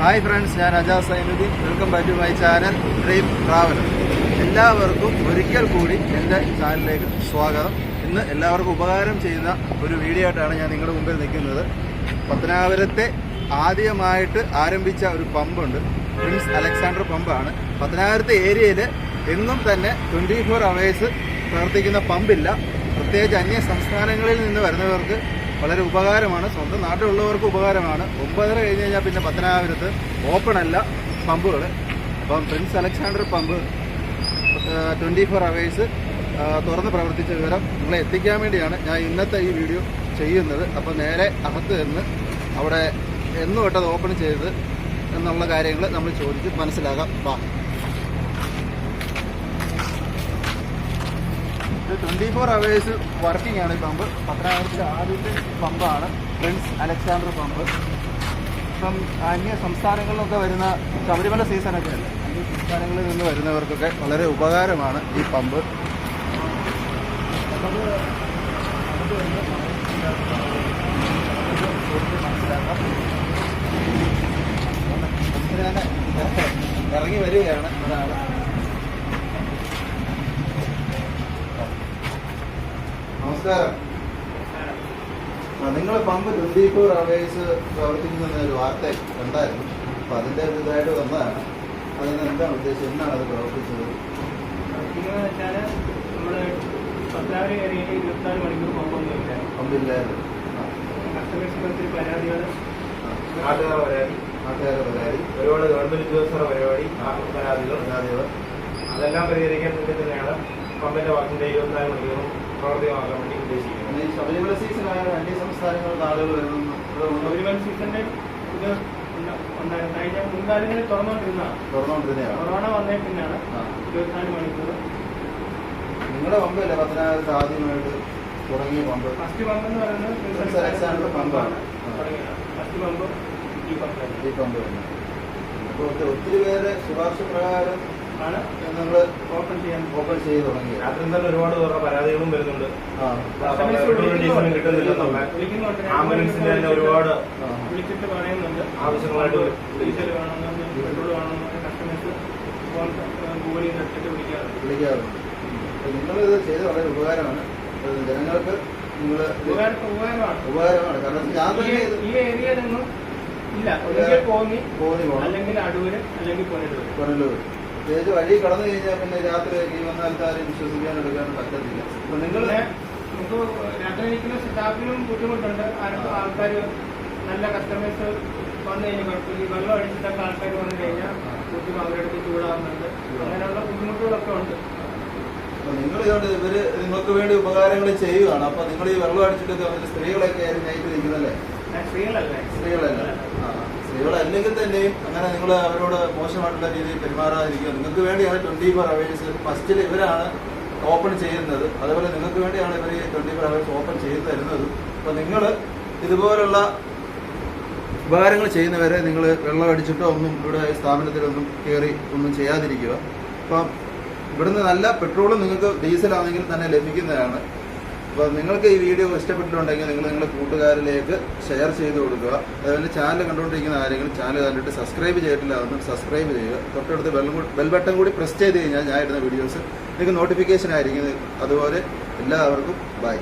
Hi friends ഞാൻ Ajas Zainuddin. Welcome back to my channel dream traveller എല്ലാവർക്കും ഒരിക്കൽ കൂടി എന്റെ ചാനലിലേക്ക് സ്വാഗതം. ഇന്ന് എല്ലാവർക്കും ഉപകാരം ചെയ്യുന്ന ഒരു വീഡിയോ ആയിട്ടാണ് ഞാൻ നിങ്ങളുടെ മുമ്പിൽ നിൽക്കുന്നത്. പത്തനാപുരത്തെ ആദ്യമായിട്ട് ആരംഭിച്ച ഒരു പമ്പുണ്ട്. Prince Alexander പമ്പാണ്. പത്തനാപുരത്തെ ഏരിയയിൽ എന്നും തന്നെ ട്വന്റി ഫോർ അവേഴ്സ് പ്രവർത്തിക്കുന്ന പമ്പില്ല. പ്രത്യേകിച്ച് അന്യ സംസ്ഥാനങ്ങളിൽ നിന്ന് വരുന്നവർക്ക് വളരെ ഉപകാരമാണ്. സ്വന്തം നാട്ടിലുള്ളവർക്ക് ഉപകാരമാണ്. ഒമ്പതര കഴിഞ്ഞ് കഴിഞ്ഞാൽ പിന്നെ പത്തനാപുരത്ത് ഓപ്പൺ അല്ല പമ്പുകൾ അപ്പം Prince Alexander pump twenty four hours തുറന്ന് പ്രവർത്തിച്ച വിവരം നിങ്ങളെ എത്തിക്കാൻ വേണ്ടിയാണ് ഞാൻ ഇന്നത്തെ ഈ വീഡിയോ ചെയ്യുന്നത്. അപ്പോൾ നേരെ അകത്ത് നിന്ന് അവിടെ എന്ന് തൊട്ടത് ഓപ്പൺ ചെയ്തത് എന്നുള്ള കാര്യങ്ങൾ നമ്മൾ ചോദിച്ച് മനസ്സിലാകാം. വാ ട്വന്റി ഫോർ അവേഴ്സ് വർക്കിംഗ് ആണ് ഈ പമ്പ് പത്തനാപുരത്തെ ആദ്യത്തെ പമ്പാണ് പ്രിൻസ് അലക്സാണ്ടർ പമ്പ് ഇപ്പം അന്യ സംസ്ഥാനങ്ങളിലൊക്കെ വരുന്ന ശബരിമല സീസണൊക്കെ അല്ലേ? അന്യ സംസ്ഥാനങ്ങളിൽ നിന്ന് വരുന്നവർക്കൊക്കെ വളരെ ഉപകാരമാണ് ഈ പമ്പ് ഇറങ്ങി വരികയാണ് ഒരാൾ നമസ്കാരം. നിങ്ങൾ പമ്പ് ട്വന്റി ഫോർ അവേഴ്സ് പ്രവർത്തിക്കുന്ന ഒരു വാർത്ത കണ്ടായിരുന്നു. അപ്പൊ അതിന്റെ ഒരു ഇതായിട്ട് വന്നതാണ്. അതിന് എന്താണ് ഉദ്ദേശം? എന്നാണ് അത് പ്രവർത്തിച്ചത്? വെച്ചാൽ നമ്മൾ പത്താറ് ഏരിയയിൽ ഇരുപത്തിനാല് മണിക്കൂർ പമ്പൊന്നും ഇല്ല. പമ്പില്ലായിരുന്നു കസ്റ്റമേഴ്സിന് ഒത്തിരി പരാതികൾ നാട്ടുകാർ പരാതി. നാട്ടുകാരെ പരാതി. ഒരുപാട് ഗവൺമെന്റ് ഉദ്യോഗസ്ഥരുടെ പരിപാടി ആ പരാതികൾ പരാതികൾ അതെല്ലാം പരിഹരിക്കാൻ വേണ്ടി തന്നെയാണ് പമ്പിന്റെ വർക്കിന്റെ ഇരുപത്തിനാല് മണിക്കൂറും പ്രവർത്തികമാക്കാൻ ഉദ്ദേശിക്കുന്നത്. ശബരിമല സീസൺ ആയ അന്യ സംസ്ഥാനങ്ങളിൽ ആളുകൾ വരുന്നു ശബരിമല സീസണിന്റെ ഇത് ഉണ്ടായിരുന്നു. മുൻകാലങ്ങളിൽ തുറന്നുകൊണ്ടിരുന്നതാണ് തുറന്നുകൊണ്ടിരുന്നതാണ് കൊറോണ വന്നേ പിന്നാണ്. ഇരുപത്തിനാല് മണിക്കൂർ നിങ്ങളുടെ പമ്പല്ലേ? പത്തനാപുരത്ത് ആദ്യമായിട്ട് തുടങ്ങിയ പമ്പ്. ഫസ്റ്റ് പമ്പ് എന്ന് പറയുന്നത് അലക്സാണ്ടർ പമ്പാണ്. ഫസ്റ്റ് പമ്പ് ഈ പമ്പ് ഈ പമ്പ് തന്നെ. അപ്പോൾ ഒത്തിരി പേര് ശുപാർശ പ്രകാരം ആണ്. നിങ്ങൾ ഓപ്പൺ ചെയ്യാൻ ഓപ്പൺ ചെയ്ത് തുടങ്ങി. രാത്രി തന്നെ ഒരുപാട് പേരുടെ പരാതികളും വരുന്നുണ്ട്. വിളിക്കുന്നുണ്ട്. ആംബുലൻസിന്റെ തന്നെ ഒരുപാട് വിളിച്ചിട്ട് പറയുന്നുണ്ട്. ആവശ്യങ്ങളായിട്ട്. ഡീസൽ വേണമെന്ന് പെട്രോൾ വേണമെന്ന് കസ്റ്റമേഴ്സ് ഗൂഗിളിൽ നിന്ന് വിളിക്കാറുണ്ട്. വിളിക്കാറുണ്ട്. നിങ്ങളിത് ചെയ്ത് വളരെ ഉപകാരമാണ്. ജനങ്ങൾക്ക് നിങ്ങൾ ഉപകാരം ഉപകാരമാണ്. ഉപകാരമാണ്. കാരണം ഞാൻ ഈ ഏരിയയിലൊന്നും ഇല്ല. ഒന്നുകിൽ കോന്നി പോയി പോകണം അല്ലെങ്കിൽ അടൂര് അല്ലെങ്കിൽ പുനലൂര്. പുനലൂർ പ്രത്യേകിച്ച് വഴി കടന്നു കഴിഞ്ഞാൽ പിന്നെ രാത്രി ഈ വന്നാലത്തെ ആരെയും വിശ്വസിക്കാൻ എടുക്കാനും പറ്റത്തില്ല. അപ്പോൾ നിങ്ങൾ നമുക്ക് രാത്രി നിൽക്കുന്ന സ്റ്റാഫിനും ബുദ്ധിമുട്ടുണ്ട്. ആൾക്കാർ നല്ല കസ്റ്റമേഴ്സ് വന്നു കഴിഞ്ഞാൽ കുഴപ്പമില്ല. വെള്ളം അടിച്ചിട്ടൊക്കെ ആൾക്കാർ വന്നു കഴിഞ്ഞാൽ ബുദ്ധിമുട്ട് അവരെടുത്ത് ചൂടാവുന്നുണ്ട്. അങ്ങനെയുള്ള ബുദ്ധിമുട്ടുകളൊക്കെ ഉണ്ട്. നിങ്ങൾ ഇതുകൊണ്ട് ഇവർ നിങ്ങൾക്ക് വേണ്ടി ഉപകാരങ്ങൾ ചെയ്യുകയാണ് അപ്പൊ നിങ്ങൾ ഈ വെള്ളം അടിച്ചിട്ടൊക്കെ സ്ത്രീകളൊക്കെ ആയിരുന്നു നയിച്ചിരിക്കുന്നല്ലേ സ്ത്രീകളല്ലെങ്കിൽ തന്നെയും അങ്ങനെ നിങ്ങൾ അവരോട് മോശമായിട്ടുള്ള രീതിയിൽ പെരുമാറാതിരിക്കുക. നിങ്ങൾക്ക് വേണ്ടിയാണ് ട്വന്റി ഫോർ അവേഴ്സ് ഫസ്റ്റിൽ ഇവരാണ് ഓപ്പൺ ചെയ്യുന്നത്. അതുപോലെ നിങ്ങൾക്ക് വേണ്ടിയാണ് ഇവർ ട്വന്റി ഫോർ അവേഴ്സ് ഓപ്പൺ ചെയ്തു തരുന്നത്. അപ്പൊ നിങ്ങൾ ഇതുപോലുള്ള ഉപകാരങ്ങൾ ചെയ്യുന്നവരെ നിങ്ങൾ വെള്ളം അടിച്ചിട്ടോ ഒന്നും ഇവിടെ സ്ഥാപനത്തിലൊന്നും കയറി ഒന്നും ചെയ്യാതിരിക്കുക. അപ്പം ഇവിടുന്ന് നല്ല പെട്രോളും നിങ്ങൾക്ക് ഡീസലാണെങ്കിൽ തന്നെ ലഭിക്കുന്നതാണ്. അപ്പോൾ നിങ്ങൾക്ക് ഈ വീഡിയോ ഇഷ്ടപ്പെട്ടിട്ടുണ്ടെങ്കിൽ നിങ്ങൾ നിങ്ങളുടെ കൂട്ടുകാരിലേക്ക് ഷെയർ ചെയ്ത് കൊടുക്കുക. അതുപോലെ ചാനൽ കണ്ടുകൊണ്ടിരിക്കുന്ന ആരെങ്കിലും ചാനൽ കണ്ടിട്ട് സബ്സ്ക്രൈബ് ചെയ്തിട്ടില്ല അതൊന്ന് സബ്സ്ക്രൈബ് ചെയ്യുക. തൊട്ടടുത്ത് ബെൽ ബെൽ ബട്ടൺ കൂടി പ്രസ് ചെയ്ത് കഴിഞ്ഞാൽ ഞാൻ ഇടുന്ന വീഡിയോസ് നിങ്ങൾക്ക് നോട്ടിഫിക്കേഷൻ ആയിരിക്കും. അതുപോലെ എല്ലാവർക്കും ബൈ